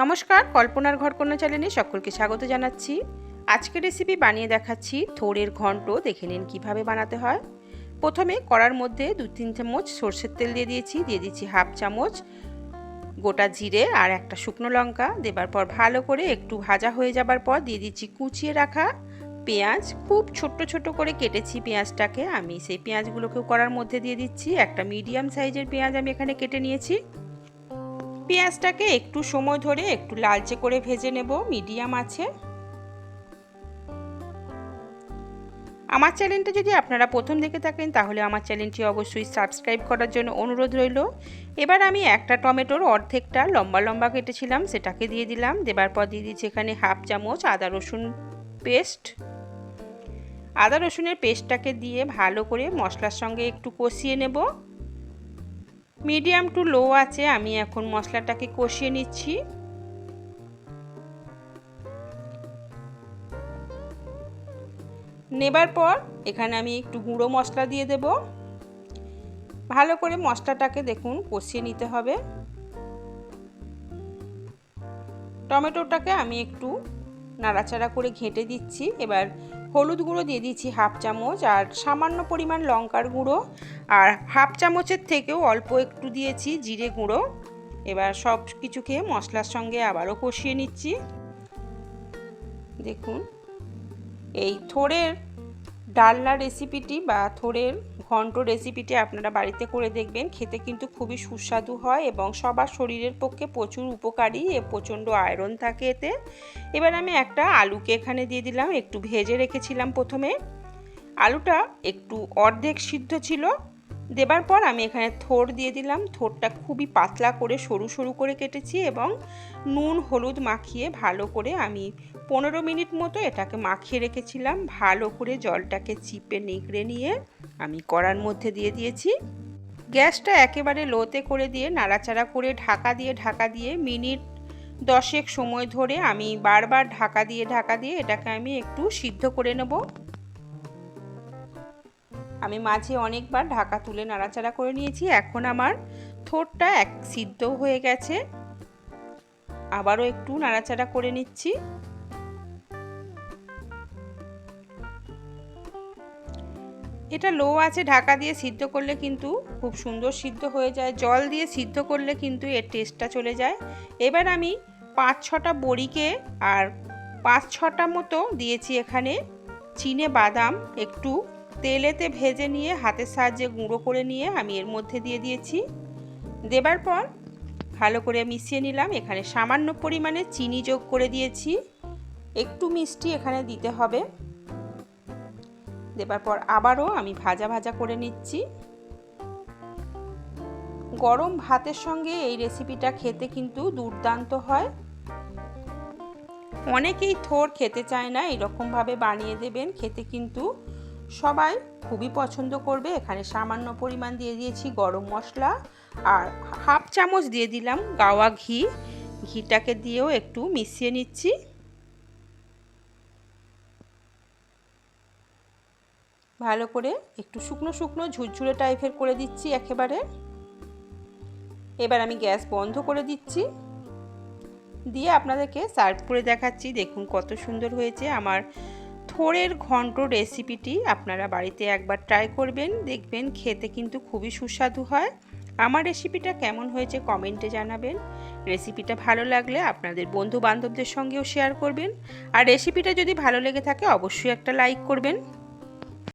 নমস্কার, কল্পনার ঘরকন্যা চ্যানেলে সকলকে স্বাগত জানাচ্ছি। আজকের রেসিপি বানিয়ে দেখাচ্ছি, থোড়ের ঘন্ট, দেখে নিন কীভাবে বানাতে হয়। প্রথমে কড়ার মধ্যে দু তিন চামচ সর্ষের তেল দিয়ে দিয়েছি, দিয়ে দিচ্ছি হাফ চামচ গোটা জিরে আর একটা শুকনো লঙ্কা। দেবার পর ভালো করে একটু ভাজা হয়ে যাবার পর দিয়ে দিচ্ছি কুচিয়ে রাখা পেঁয়াজ। খুব ছোট্ট ছোট করে কেটেছি পেঁয়াজটাকে। আমি সেই পেঁয়াজগুলোকেও কড়ার মধ্যে দিয়ে দিচ্ছি। একটা মিডিয়াম সাইজের পেঁয়াজ আমি এখানে কেটে নিয়েছি। পেঁয়াজটাকে একটু সময় ধরে একটু লালচে করে ভেজে নেব, মিডিয়াম আছে। আমার চ্যানেলটা যদি আপনারা প্রথম দেখে থাকেন, তাহলে আমার চ্যানেলটি অবশ্যই সাবস্ক্রাইব করার জন্য অনুরোধ রইল। এবার আমি একটা টমেটোর অর্ধেকটা লম্বা লম্বা কেটেছিলাম, সেটাকে দিয়ে দিলাম। দেবার পর দিয়ে দিচ্ছি এখানে হাফ চামচ আদা রসুন পেস্ট। আদা রসুনের পেস্টটাকে দিয়ে ভালো করে মশলার সঙ্গে একটু কষিয়ে নেব। মিডিয়াম টু লো আছে, আমি এখন মশলাটাকে কষিয়ে নিচ্ছি। নেবার পর এখানে আমি একটু গুঁড়ো মশলা দিয়ে দেব। ভালো করে মশলাটাকে দেখুন, কষিয়ে নিতে হবে। টমেটোটাকে আমি একটু নাড়াচাড়া করে ঘেঁটে দিচ্ছি। এবার হলুদ গুঁড়ো দিয়ে দিচ্ছি হাফ চামচ আর সামান্য পরিমাণ লঙ্কার গুঁড়ো। আর হাফ চামচের থেকেও অল্প একটু দিয়েছি জিরে গুঁড়ো। এবার সব কিছুকে মশলার সঙ্গে আবারও কষিয়ে নিচ্ছি। দেখুন, এই থোড়ের ডালনা রেসিপিটি বা থোড়ের ঘন্ট রেসিপিটি আপনারা বাড়িতে করে দেখবেন। খেতে কিন্তু খুবই সুস্বাদু হয় এবং সবার শরীরের পক্ষে প্রচুর উপকারী। এ প্রচণ্ড আয়রন থাকে এতে। এবার আমি একটা আলুকে এখানে দিয়ে দিলাম। একটু ভেজে রেখেছিলাম প্রথমে। আলুটা একটু অর্ধেক সিদ্ধ ছিল। দেবার পর আমি এখানে থোর দিয়ে দিলাম। থোরটা খুবই পাতলা করে সরু সরু করে কেটেছি এবং নুন, হলুদ মাখিয়ে ভালো করে আমি পনেরো মিনিট মতো এটাকে মাখিয়ে রেখেছিলাম। ভালো করে জলটাকে চিপে নিগড়ে নিয়ে আমি কড়ার মধ্যে দিয়ে দিয়েছি। গ্যাসটা একেবারে লোতে করে দিয়ে, নাড়াচাড়া করে ঢাকা দিয়ে ঢাকা দিয়ে মিনিট দশেক সময় ধরে আমি বারবার ঢাকা দিয়ে ঢাকা দিয়ে এটাকে আমি একটু সিদ্ধ করে নেব। আমি মাঝে অনেকবার ঢাকা তুলে নাড়াচাড়া করে নিয়েছি, এখন আমার থোরটা এক সিদ্ধ হয়ে গেছে। আবারও একটু নাড়াচাড়া করে নিচ্ছি। এটা লো আছে, ঢাকা দিয়ে সিদ্ধ করলে কিন্তু খুব সুন্দর সিদ্ধ হয়ে যায়। জল দিয়ে সিদ্ধ করলে কিন্তু এর টেস্টটা চলে যায়। এবার আমি পাঁচ ছটা বড়িকে আর পাঁচ ছটা মতো দিয়েছি এখানে। চিনে বাদাম একটু তেলেতে ভেজে নিয়ে হাতের সাহায্যে গুঁড়ো করে নিয়ে আমি এর মধ্যে দিয়ে দিয়েছি। দেবার পর ভালো করে মিশিয়ে নিলাম। এখানে সামান্য পরিমাণে চিনি যোগ করে দিয়েছি। একটু মিষ্টি এখানে দিতে হবে। দেবার পর আবারও আমি ভাজা ভাজা করে নিচ্ছি। গরম ভাতের সঙ্গে এই রেসিপিটা খেতে কিন্তু দুর্দান্ত হয়। অনেকেই থোর খেতে চায় না, এরকমভাবে বানিয়ে দেবেন, খেতে কিন্তু সবাই খুবই পছন্দ করবে। এখানে সামান্য পরিমাণ দিয়ে দিয়েছি গরম মশলা আর হাফ চামচ দিয়ে দিলাম গাওয়া ঘি। ঘিটাকে দিয়েও একটু মিশিয়ে নিচ্ছি। ভালো করে একটু শুকনো শুকনো ঝুরঝুরে টাইপের করে দিচ্ছি একেবারে। এবার আমি গ্যাস বন্ধ করে দিচ্ছি। দিয়ে আপনাদেরকে সার্ভ করে দেখাচ্ছি। দেখুন কত সুন্দর হয়েছে আমার থোড়ের ঘন্ট রেসিপিটি আপনারা বাড়িতে একবার ট্রাই করবেন, দেখবেন খেতে কিন্তু খুবই সুস্বাদু হয়। আমার রেসিপিটা কেমন হয়েছে কমেন্টে জানাবেন। রেসিপিটা ভালো লাগলে আপনাদের বন্ধু বান্ধবদের সঙ্গেও শেয়ার করবেন। আর রেসিপিটা যদি ভালো লেগে থাকে, অবশ্যই একটা লাইক করবেন।